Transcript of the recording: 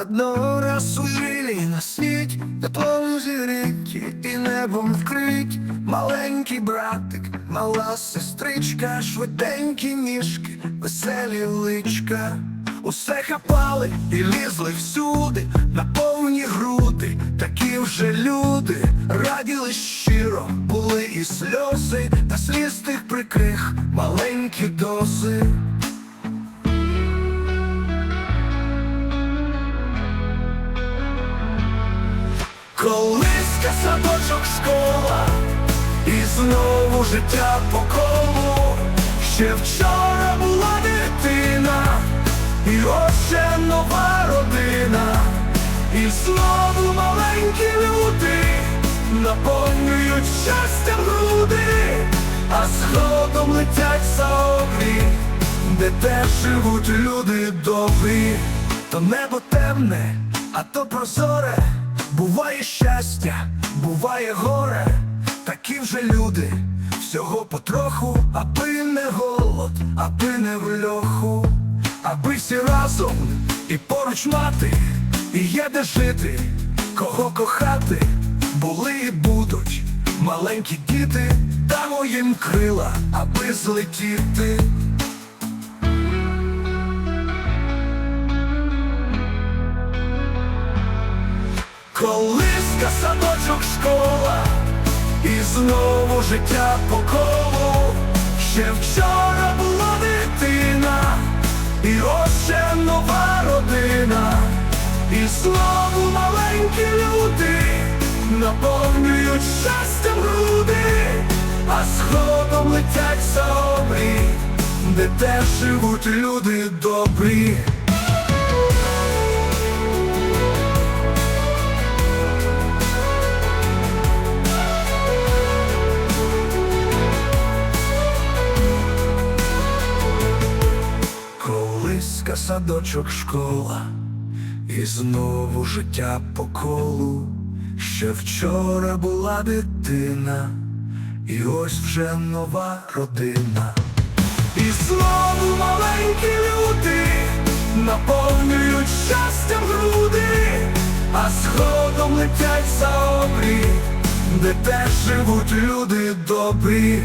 Одного раз у на світ, теплом зіріті і небом вкрить маленький братик, мала сестричка, швиденькі ніжки, веселі личка. Усе хапали і лізли всюди, на повні груди, такі вже люди, раділи щиро, були і сльози, та сліз тих прикрих маленькі дози. Колиска, садочок, школа, і знову життя по колу. Ще вчора була дитина, і ось ще нова родина, і знову маленькі люди наповнюють щастям груди, а згодом летять за обрій, де теж живуть люди добрі, то небо темне, а то прозоре. Буває щастя, буває горе, такі вже люди, всього потроху, аби не голод, аби не в льоху, аби всі разом і поруч мати, і є де жити, кого кохати, були і будуть маленькі діти, дамо їм крила, аби злетіти. Колиска, садочок, школа, і знову життя по колу. Ще вчора була дитина, і ось ще нова родина, і знову маленькі люди наповнюють щастям груди, а згодом летять за де теж живуть люди добрі. Колиска, садочок, школа, і знову життя по колу. Ще вчора була дитина, і ось вже нова родина. І знову маленькі люди наповнюють щастям груди, а згодом летять за обрій, де теж живуть люди добрі.